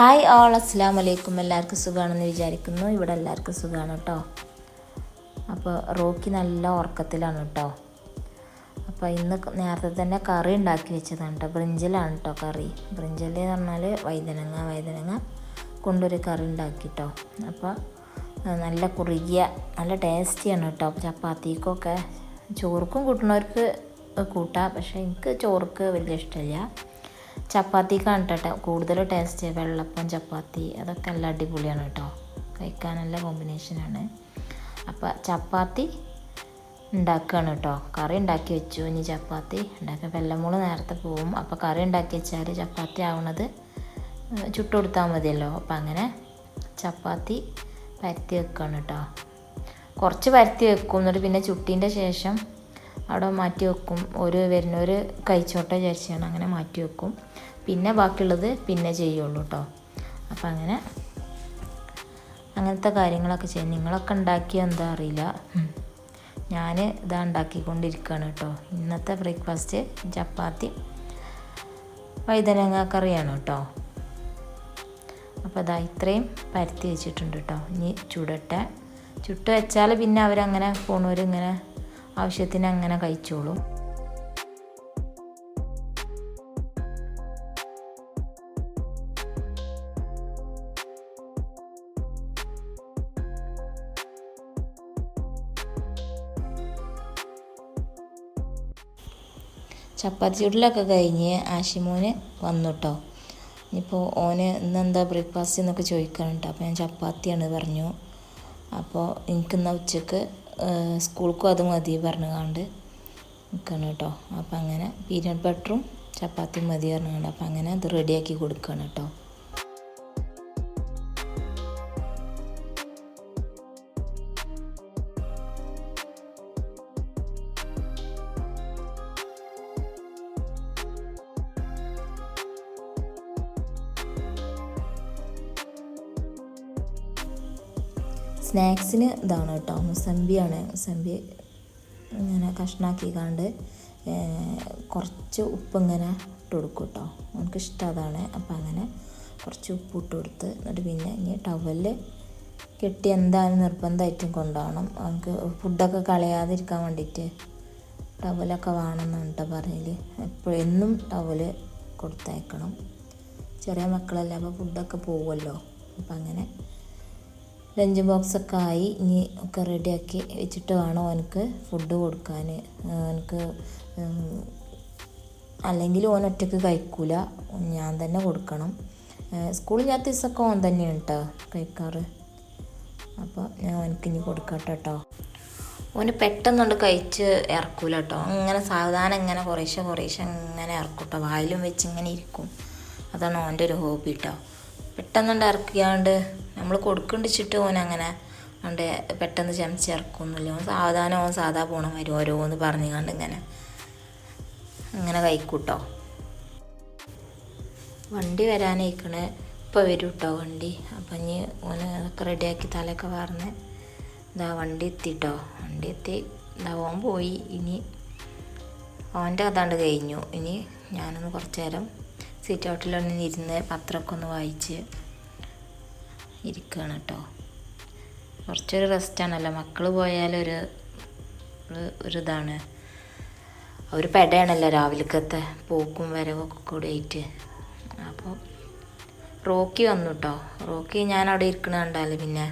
Hi all അസ്സാം വലൈക്കും എല്ലാവർക്കും സുഖമാണെന്ന് വിചാരിക്കുന്നു. ഇവിടെ എല്ലാവർക്കും സുഖമാണ് കേട്ടോ. അപ്പോൾ റോക്കി നല്ല ഉറക്കത്തിലാണ് കേട്ടോ. അപ്പോൾ ഇന്ന് നേരത്തെ തന്നെ കറി ഉണ്ടാക്കി വെച്ചതാണ് കേട്ടോ. ബ്രിഞ്ചലാണ് കേട്ടോ കറി. ബ്രിഞ്ചൽ എന്ന് പറഞ്ഞാൽ വൈതനങ്ങ വൈതനങ്ങ കൊണ്ടൊരു കറി ഉണ്ടാക്കി കേട്ടോ. അപ്പോൾ നല്ല കുറുകിയ നല്ല ടേസ്റ്റിയാണ് കേട്ടോ. ചപ്പാത്തിക്കൊക്കെ ചോർക്കും കൂട്ടുന്നവർക്ക് കൂട്ടാം. പക്ഷേ എനിക്ക് ചോർക്ക് വലിയ ഇഷ്ടമില്ല. ചപ്പാത്തിക്കാണ് കേട്ടോ. കൂടുതൽ ടേസ്റ്റ് വെള്ളപ്പം ചപ്പാത്തി അതൊക്കെ നല്ല അടിപൊളിയാണ് കേട്ടോ. കഴിക്കാൻ നല്ല കോമ്പിനേഷനാണ് അപ്പോൾ ചപ്പാത്തി ഉണ്ടാക്കുകയാണ് കേട്ടോ. കറി ഉണ്ടാക്കി വെച്ചു. ഇനി ചപ്പാത്തി ഉണ്ടാക്കുക വെള്ളമൂൾ നേരത്തെ പോവും. അപ്പോൾ കറി ഉണ്ടാക്കി വെച്ചാൽ ചപ്പാത്തി ആവണത് ചുട്ട് കൊടുത്താൽ മതിയല്ലോ. അപ്പം അങ്ങനെ ചപ്പാത്തി പരത്തി വെക്കുകയാണ് കേട്ടോ. കുറച്ച് പരത്തി വെക്കും. എന്നിട്ട് പിന്നെ ചുട്ടീന്റെ ശേഷം അവിടെ മാറ്റി വെക്കും. ഒരു വരുന്നവർ കഴിച്ചോട്ടെ വിചാരിച്ചാണ് അങ്ങനെ മാറ്റി വെക്കും. പിന്നെ ബാക്കിയുള്ളത് പിന്നെ ചെയ്യുള്ളൂ കേട്ടോ അപ്പം അങ്ങനെ അങ്ങനത്തെ കാര്യങ്ങളൊക്കെ ചെയ്യും. നിങ്ങളൊക്കെ ഉണ്ടാക്കിയ എന്താ അറിയില്ല. ഞാൻ ഇതാ ഉണ്ടാക്കിക്കൊണ്ടിരിക്കുകയാണ് കേട്ടോ ഇന്നത്തെ ബ്രേക്ക്ഫാസ്റ്റ് ചപ്പാത്തി വൈതനങ്ങ കറിയാണ് കേട്ടോ അപ്പോൾ അതാ ഇത്രയും പരത്തി വെച്ചിട്ടുണ്ട് കേട്ടോ ഇനി ചുടട്ടെ. ചുട്ട് വെച്ചാൽ പിന്നെ അവരങ്ങനെ പോണവർ ഇങ്ങനെ ആവശ്യത്തിന് അങ്ങനെ കഴിച്ചോളും. ചപ്പാത്തി ചുടലൊക്കെ കഴിഞ്ഞ് ആഷിമോന് വന്നു കേട്ടോ ഇനിയിപ്പോൾ ഓന് ഇന്നെന്താ ബ്രേക്ക്ഫാസ്റ്റ് എന്നൊക്കെ ചോദിക്കാനുണ്ട്. അപ്പോൾ ഞാൻ ചപ്പാത്തിയാണ് പറഞ്ഞു. അപ്പോൾ എനിക്കിന്ന് ഉച്ചയ്ക്ക് സ്കൂൾക്കും അത് മതി പറഞ്ഞുകൊണ്ട് നിൽക്കണം കേട്ടോ. അപ്പം അങ്ങനെ പീനട്ട് ബട്ടറും ചപ്പാത്തിയും മതി പറഞ്ഞുകൊണ്ട് അപ്പം അങ്ങനെ അത് റെഡിയാക്കി കൊടുക്കണം കേട്ടോ. സ്നാക്സിന് ഇതാണ് കേട്ടോ. മുസമ്പിയാണ് മുസമ്പി ഇങ്ങനെ കഷ്ണാക്കി കണ്ട് കുറച്ച് ഉപ്പ് ഇങ്ങനെ ഇട്ട് കൊടുക്കും കേട്ടോ. നമുക്ക് ഇഷ്ടം അതാണ്. അപ്പം അങ്ങനെ കുറച്ച് ഉപ്പ് ഇട്ട് കൊടുത്ത് എന്നിട്ട് പിന്നെ ഇനി ടവലിൽ കെട്ടി എന്തായാലും നിർബന്ധമായിട്ടും കൊണ്ടുപോകണം. നമുക്ക് ഫുഡൊക്കെ കളയാതിരിക്കാൻ വേണ്ടിയിട്ട് ടവലൊക്കെ വേണമെന്നുണ്ട് പറയൽ. എപ്പോഴും എന്നും ടവൽ കൊടുത്തയക്കണം. ചെറിയ മക്കളല്ലേ അപ്പോൾ ഫുഡൊക്കെ പോകുമല്ലോ അപ്പം അങ്ങനെ ലഞ്ച് ബോക്സൊക്കെ ആയി. ഇനി ഒക്കെ റെഡിയാക്കി വെച്ചിട്ട് വേണം അവനക്ക് ഫുഡ് കൊടുക്കാൻ അവനക്ക് അല്ലെങ്കിൽ ഓൻ ഒറ്റയ്ക്ക് കഴിക്കൂല. ഞാൻ തന്നെ കൊടുക്കണം. സ്കൂളിൽ ഞാൻ ദിവസമൊക്കെ ഓൻ തന്നെയാണ് കേട്ടോ കഴിക്കാറ്. അപ്പോൾ ഞാൻ അവനക്ക് ഇനി കൊടുക്കട്ടെ കേട്ടോ ഓന് പെട്ടെന്നുകൊണ്ട് കഴിച്ച് ഇറക്കൂല കേട്ടോ അങ്ങനെ സാവധാനം ഇങ്ങനെ കുറേശ്ശെ കുറേശ്ശെ ഇങ്ങനെ ഇറക്കും കേട്ടോ വായിലും വെച്ച് ഇങ്ങനെ ഇരിക്കും. അതാണ് ഓന്റെ ഒരു ഹോബി കേട്ടോ പെട്ടെന്നുണ്ട് ഇറക്കിയാണ്ട്. നമ്മൾ കൊടുക്കണ്ടിച്ചിട്ട് ഓൻ അങ്ങനെ ഉണ്ട് പെട്ടെന്ന് ചമച്ച് ഇറക്കൊന്നുമില്ല ഓൻ സാവധാനം ഓൻ സാധാ പോണ വരും ഓരോന്ന് പറഞ്ഞുകൊണ്ട് ഇങ്ങനെ. അങ്ങനെ കഴിക്കൂട്ടോ വണ്ടി വരാനേക്കണ് ഇപ്പോൾ വരും കേട്ടോ വണ്ടി. അപ്പം ഇനി ഓന് അതൊക്കെ റെഡിയാക്കി തലയൊക്കെ വാർന്ന് ഇതാ വണ്ടി എത്തിട്ടോ. വണ്ടി എത്തി. ഇതാ ഓൻ പോയി. ഇനി ഓന്റെ അതാണ്ട് കഴിഞ്ഞു. ഇനി ഞാനൊന്ന് കുറച്ച് നേരം സീറ്റ് ഔട്ടിലൊന്ന് ഇരുന്ന് പത്രമൊക്കെ ഒന്ന് വായിച്ച് ഇരിക്കുകയാണ് കേട്ടോ. കുറച്ചൊരു റെസ്റ്റാണല്ലോ മക്കൾ പോയാലൊരു ഒരു ഇതാണ്. അവർ പെടയാണല്ലോ രാവിലക്കത്തെ പോക്കും വരവൊക്കെ കൂടി ആയിട്ട് അപ്പോൾ റോക്കി വന്നു കേട്ടോ. റോക്കി ഞാൻ അവിടെ ഇരിക്കണ കണ്ടാൽ പിന്നെ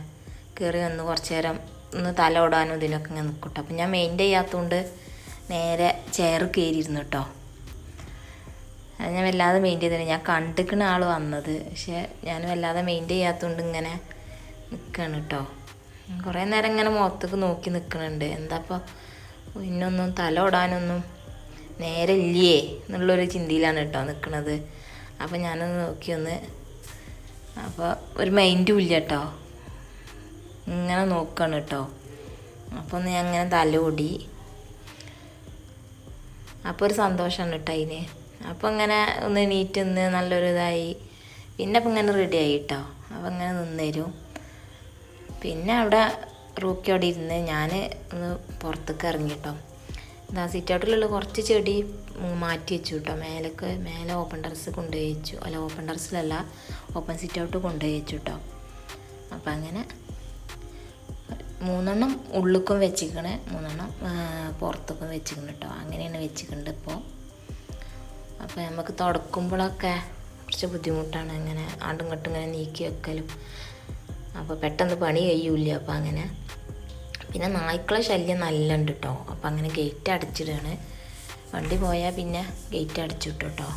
കയറി വന്ന് കുറച്ച് നേരം ഒന്ന് തല ഓടാനും ഇതിനൊക്കെ ഇങ്ങനെ നിൽക്കും കേട്ടോ. അപ്പം ഞാൻ മെയിന്റെ ചെയ്യാത്തതുകൊണ്ട് നേരെ ചെയർ കയറിയിരുന്നു കേട്ടോ. അത് ഞാൻ വല്ലാതെ മെയിൻ ചെയ്തില്ല. ഞാൻ കണ്ടിക്കണ ആൾ വന്നത്. പക്ഷെ ഞാൻ വല്ലാതെ മെയിൻ ചെയ്യാത്തതുകൊണ്ട് ഇങ്ങനെ നിൽക്കുകയാണ് കേട്ടോ കുറേ നേരം ഇങ്ങനെ മുഖത്തേക്ക് നോക്കി നിൽക്കുന്നുണ്ട് എന്താ ഇപ്പോൾ ഇന്നൊന്നും തല ഓടാനൊന്നും നേരെ ഇല്ലേ എന്നുള്ളൊരു ചിന്തയിലാണ് കേട്ടോ നിൽക്കുന്നത് അപ്പോൾ ഞാനൊന്ന് നോക്കി ഒന്ന് അപ്പോൾ ഒരു മൈൻഡും ഇല്ല കേട്ടോ ഇങ്ങനെ നോക്കുകയാണ് കേട്ടോ അപ്പോൾ ഒന്ന് ഞാൻ അങ്ങനെ തല ഓടി. അപ്പോൾ ഒരു സന്തോഷമാണ് കേട്ടോ അതിന് അപ്പോൾ അങ്ങനെ ഒന്ന് നീറ്റ് നിന്ന് നല്ലൊരു ഇതായി. പിന്നെ അപ്പം ഇങ്ങനെ റെഡി ആയി കേട്ടോ അപ്പം ഇങ്ങനെ നിന്നേരും. പിന്നെ അവിടെ റൂക്കി അവിടെ ഇരുന്ന് ഞാൻ ഒന്ന് പുറത്തേക്ക് ഇറങ്ങി കേട്ടോ എന്താ സിറ്റൗട്ടിലുള്ള കുറച്ച് ചെടി മാറ്റി വെച്ചു കേട്ടോ മേലേക്ക് മേലെ ഓപ്പൺ ടെറസ് കൊണ്ടുപോയി വെച്ചു അല്ല ഓപ്പൺ ടെറസിലല്ല ഓപ്പൺ സിറ്റൗട്ട് കൊണ്ടുപോയി വെച്ചു കേട്ടോ അപ്പം അങ്ങനെ മൂന്നെണ്ണം ഉള്ളിക്കും വെച്ചിരിക്കണേ മൂന്നെണ്ണം പുറത്തേക്കും വെച്ചിരിക്കണം കേട്ടോ അങ്ങനെയാണ് വെച്ചിട്ടുണ്ട് ഇപ്പോൾ അപ്പോൾ നമുക്ക് തുടക്കുമ്പോഴൊക്കെ കുറച്ച് ബുദ്ധിമുട്ടാണ്. ഇങ്ങനെ ആണ്ടും ഇങ്ങോട്ടും ഇങ്ങനെ നീക്കി വെക്കലും. അപ്പോൾ പെട്ടെന്ന് പണി കഴിയൂല അപ്പോൾ അങ്ങനെ പിന്നെ നായ്ക്കളെ ശല്യം നല്ല ഉണ്ട് കേട്ടോ അപ്പോൾ അങ്ങനെ ഗേറ്റ് അടച്ചിടുകയാണ് വണ്ടി പോയാൽ പിന്നെ ഗേറ്റ് അടച്ചിട്ടു കേട്ടോ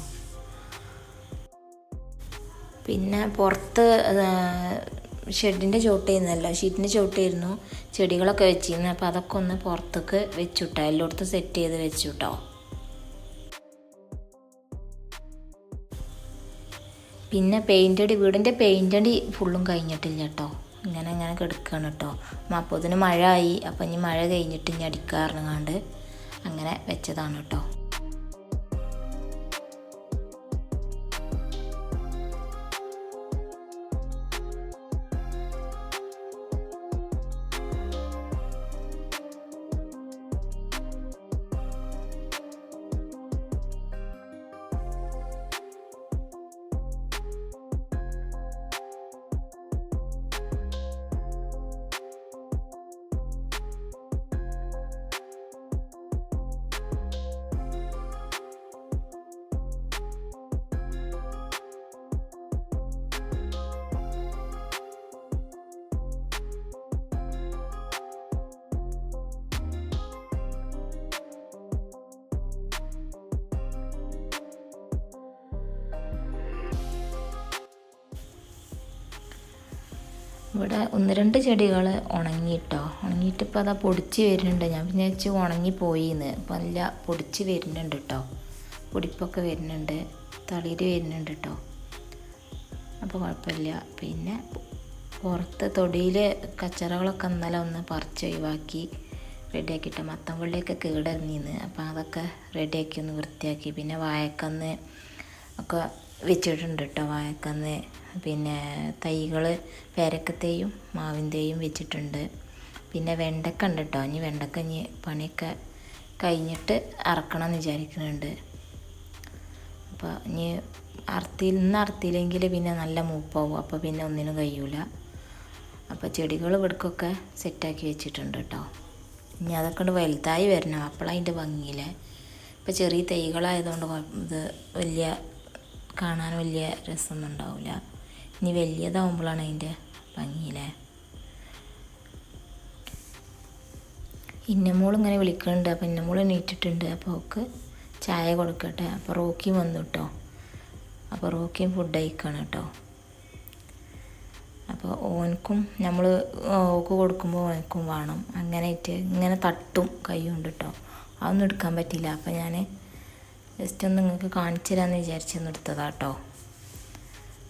പിന്നെ പുറത്ത് ഷെഡിന്റെ ചോട്ടായിരുന്നല്ലോ ഷീറ്റിന്റെ ചോട്ടായിരുന്നു ചെടികളൊക്കെ വെച്ചിരുന്നു. അപ്പോൾ അതൊക്കെ ഒന്ന് പുറത്തേക്ക് വെച്ചുട്ടോ എല്ലായിടത്തും സെറ്റ് ചെയ്ത് വെച്ചു പിന്നെ പെയിന്റ് അടി വീടിന്റെ പെയിന്റ് അടി ഫുള്ളും കഴിഞ്ഞിട്ടില്ല കേട്ടോ ഇങ്ങനെ ഇങ്ങനെ കിടക്കുകയാണ് കേട്ടോ അപ്പോൾ അതിന് മഴ ആയി. അപ്പം ഇനി മഴ കഴിഞ്ഞിട്ട് ഇനി അടിക്കാറുങ്ങാണ്ട് അങ്ങനെ വെച്ചതാണ് കേട്ടോ ഇവിടെ ഒന്ന് രണ്ട് ചെടികൾ ഉണങ്ങിയിട്ടോ. ഉണങ്ങിയിട്ട് ഇപ്പോൾ അതാ പൊടിച്ച് വരുന്നുണ്ട്. ഞാൻ പിന്നെ വെച്ച് ഉണങ്ങിപ്പോയിന്ന്. അപ്പം നല്ല പൊടിച്ച് വരുന്നുണ്ട് കേട്ടോ പൊടിപ്പൊക്കെ വരുന്നുണ്ട്. തളിര് വരുന്നുണ്ട് കേട്ടോ അപ്പോൾ കുഴപ്പമില്ല. പിന്നെ പുറത്ത് തൊടിയിൽ കച്ചറകളൊക്കെ ഇന്നലെ ഒന്ന് പറിച്ച് ഒഴിവാക്കി റെഡിയാക്കിയിട്ട് മത്തം പള്ളിയൊക്കെ കേടറിഞ്ഞിന്ന്. അപ്പോൾ അതൊക്കെ റെഡിയാക്കി ഒന്ന് വൃത്തിയാക്കി. പിന്നെ വായക്കന്ന് ഒക്കെ വെച്ചിട്ടുണ്ട് കേട്ടോ വാഴക്കന്ന്. പിന്നെ തൈകൾ പേരക്കത്തെയും മാവിന്റെയും വെച്ചിട്ടുണ്ട്. പിന്നെ വെണ്ടക്ക ഉണ്ട് കേട്ടോ ഇനി വെണ്ടക്ക ഇനി പണിയൊക്കെ കഴിഞ്ഞിട്ട് അറക്കണം എന്ന് വിചാരിക്കുന്നുണ്ട്. അപ്പോൾ ഇനി അറുത്തി ഇന്ന് അറുത്തിയില്ലെങ്കിൽ പിന്നെ നല്ല മൂപ്പാവും. അപ്പോൾ പിന്നെ ഒന്നിനും കഴിയൂല. അപ്പോൾ ചെടികൾ ഇവിടേക്കൊക്കെ സെറ്റാക്കി വെച്ചിട്ടുണ്ട് കേട്ടോ ഇനി അതൊക്കെ കൊണ്ട് വലുതായി വരണം. അപ്പോഴതിന്റെ ഭംഗിയിലെ ഇപ്പോൾ ചെറിയ തൈകളായതുകൊണ്ട് ഇത് വലിയ കാണാൻ വലിയ രസമൊന്നും ഉണ്ടാവില്ല ഇനി വലിയതാവുമ്പോഴാണ് അതിന്റെ ഭംഗിയിലെ ഇന്നമോൾ ഇങ്ങനെ വിളിക്കുന്നുണ്ട്. അപ്പോൾ ഇന്നമോൾ എണീറ്റിട്ടുണ്ട്. അപ്പോൾ അവൾക്ക് ചായ കൊടുക്കട്ടെ. അപ്പോൾ റോക്കിയും വന്നു കേട്ടോ. അപ്പോൾ റോക്കിയും ഫുഡ് കഴിക്കണം കേട്ടോ. അപ്പോൾ ഓനക്കും നമ്മൾ ഓക്ക് കൊടുക്കുമ്പോൾ ഓനക്കും വേണം. അങ്ങനെയിട്ട് ഇങ്ങനെ തട്ടും കൈ കൊണ്ട് കേട്ടോ. അതൊന്നും എടുക്കാൻ പറ്റില്ല അപ്പോൾ ഞാൻ ജസ്റ്റ് ഒന്ന് നിങ്ങൾക്ക് കാണിച്ചു തരാമെന്ന് വിചാരിച്ചു എടുത്തതാ കേട്ടോ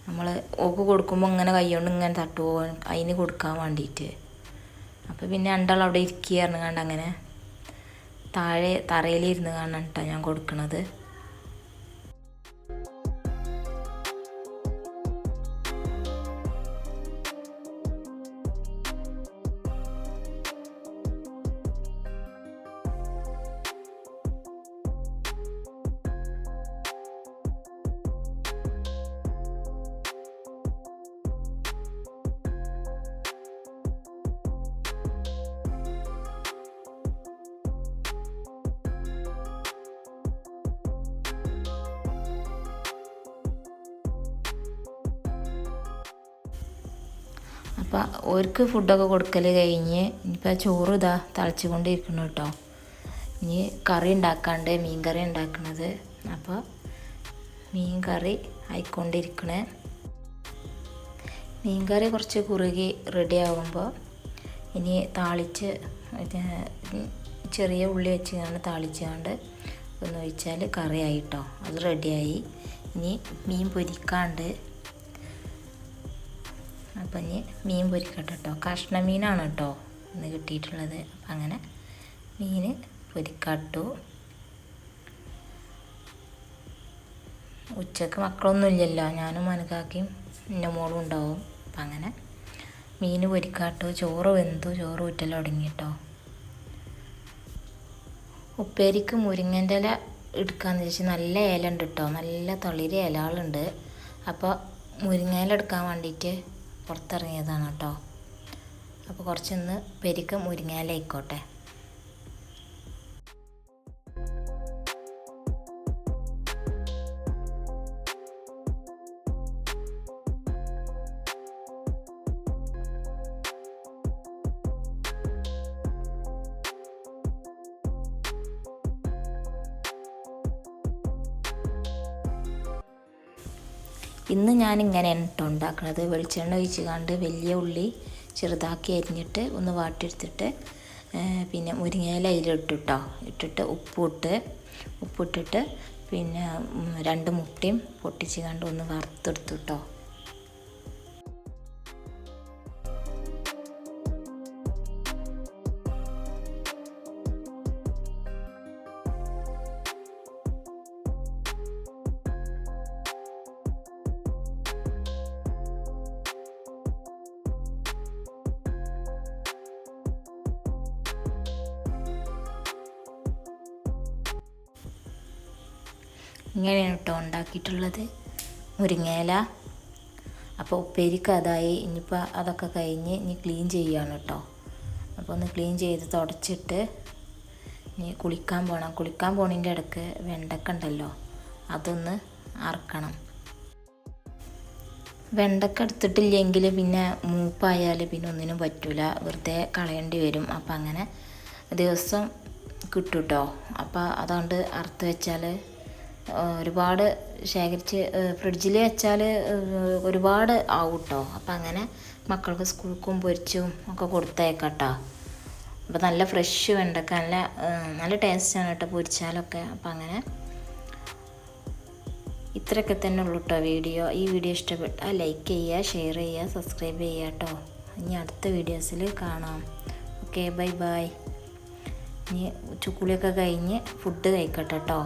നമ്മൾ ഓക്ക് കൊടുക്കുമ്പോൾ ഇങ്ങനെ കൈ കൊണ്ട് ഇങ്ങനെ തട്ടുമോ അതിന് കൊടുക്കാൻ വേണ്ടിയിട്ട് അപ്പോൾ പിന്നെ രണ്ടാൾ അവിടെ ഇരിക്കുകയായിരുന്നു കണ്ട് അങ്ങനെ താഴെ തറയിലിരുന്ന് കാണാൻ കേട്ടോ ഞാൻ കൊടുക്കണത്. അപ്പോൾ ഓർക്ക് ഫുഡൊക്കെ കൊടുക്കൽ കഴിഞ്ഞ് ഇനിയിപ്പോൾ ചോറ് ഇതാ തളിച്ചുകൊണ്ടിരിക്കണം കേട്ടോ. ഇനി കറി ഉണ്ടാക്കാണ്ട് മീൻ കറി ഉണ്ടാക്കണത്. അപ്പോൾ മീൻ കറി ആയിക്കൊണ്ടിരിക്കണേ. മീൻ കറി കുറച്ച് കുറുകി റെഡി ആകുമ്പോൾ ഇനി താളിച്ച് ചെറിയ ഉള്ളി വെച്ച് കൊണ്ട് താളിച്ചുകൊണ്ട് ഒന്ന് ഒഴിച്ചാൽ കറി ആയിട്ടോ അത് റെഡിയായി ഇനി മീൻ പൊരിക്കാണ്ട് അപ്പം ഇനി മീൻ പൊരിക്കട്ടെ കേട്ടോ. കഷ്ണ മീനാണ് കേട്ടോ ഇന്ന് കിട്ടിയിട്ടുള്ളത്. അപ്പം അങ്ങനെ മീൻ പൊരിക്കട്ടു. ഉച്ചയ്ക്ക് മക്കളൊന്നുമില്ലല്ലോ ഞാനും മനക്കാക്കിയും എന്റെ മോളും ഉണ്ടാവും. അപ്പം അങ്ങനെ മീൻ പൊരിക്കാട്ടു. ചോറ് വെന്തു. ചോറ് ഊറ്റൽ തുടങ്ങി കേട്ടോ. ഉപ്പേരിക്ക് മുരിങ്ങന്റെ ഇല എടുക്കാന്ന് വെച്ചാൽ നല്ല ഇല ഉണ്ട് കേട്ടോ. നല്ല തളിരി ഇലകളുണ്ട്. അപ്പോൾ മുരിങ്ങയില എടുക്കാൻ വേണ്ടിയിട്ട് പുറത്തിറങ്ങിയതാണ് കേട്ടോ. അപ്പോൾ കുറച്ചൊന്ന് പെരുക്കം മുരിങ്ങ ഇന്ന് ഞാൻ ഇങ്ങനെ കേട്ടോ ഉണ്ടാക്കുന്നത് വെളിച്ചെണ്ണ ഒഴിച്ച് കണ്ട് വലിയ ഉള്ളി ചെറുതാക്കി അരിഞ്ഞിട്ട് ഒന്ന് വാട്ടിയെടുത്തിട്ട് പിന്നെ മുരിങ്ങയില അതിലിട്ടു കേട്ടോ ഇട്ടിട്ട് ഉപ്പിട്ട് ഉപ്പിട്ടിട്ട് പിന്നെ രണ്ട് മുട്ടയും പൊട്ടിച്ച് കണ്ട് ഒന്ന് വറുത്തെടുത്തു കേട്ടോ ഇങ്ങനെയാണ് കേട്ടോ ഉണ്ടാക്കിയിട്ടുള്ളത്. മുരിങ്ങയില. അപ്പോൾ ഉപ്പേരിക്ക് അതായി. ഇനിയിപ്പോൾ അതൊക്കെ കഴിഞ്ഞ് ഇനി ക്ലീൻ ചെയ്യുകയാണ് കേട്ടോ. അപ്പോൾ ഒന്ന് ക്ലീൻ ചെയ്ത് തുടച്ചിട്ട് ഇനി കുളിക്കാൻ പോകണം കുളിക്കാൻ പോണതിന്റെ ഇടയ്ക്ക് വെണ്ടക്ക ഉണ്ടല്ലോ അതൊന്ന് അറക്കണം. വെണ്ടക്ക എടുത്തിട്ടില്ലെങ്കിൽ പിന്നെ മൂപ്പായാൽ പിന്നെ ഒന്നിനും പറ്റില്ല വെറുതെ കളയേണ്ടി വരും. അപ്പം അങ്ങനെ ദിവസം കിട്ടും കേട്ടോ. അപ്പോൾ അതുകൊണ്ട് അറുത്ത് വെച്ചാൽ ഒരുപാട് ശേഖരിച്ച് ഫ്രിഡ്ജിൽ വെച്ചാൽ ഒരുപാട് ആവും കേട്ടോ അപ്പം അങ്ങനെ മക്കൾക്ക് സ്കൂൾക്കും പൊരിച്ചും ഒക്കെ കൊടുത്തയക്കാം കേട്ടോ അപ്പോൾ നല്ല ഫ്രഷ് വെണ്ടക്ക നല്ല നല്ല ടേസ്റ്റാണ് കേട്ടോ പൊരിച്ചാലൊക്കെ. അപ്പം അങ്ങനെ ഇത്രയൊക്കെ തന്നെ ഉള്ളൂ കേട്ടോ വീഡിയോ. ഈ വീഡിയോ ഇഷ്ടപ്പെട്ടാൽ ലൈക്ക് ചെയ്യുക ഷെയർ ചെയ്യുക സബ്സ്ക്രൈബ് ചെയ്യുക കേട്ടോ. ഇനി അടുത്ത വീഡിയോസിൽ കാണാം. ഓക്കെ ബൈ ബൈ ഇനി ഉച്ചക്കുളിയൊക്കെ കഴിഞ്ഞ് ഫുഡ് കഴിക്കട്ടെ കേട്ടോ.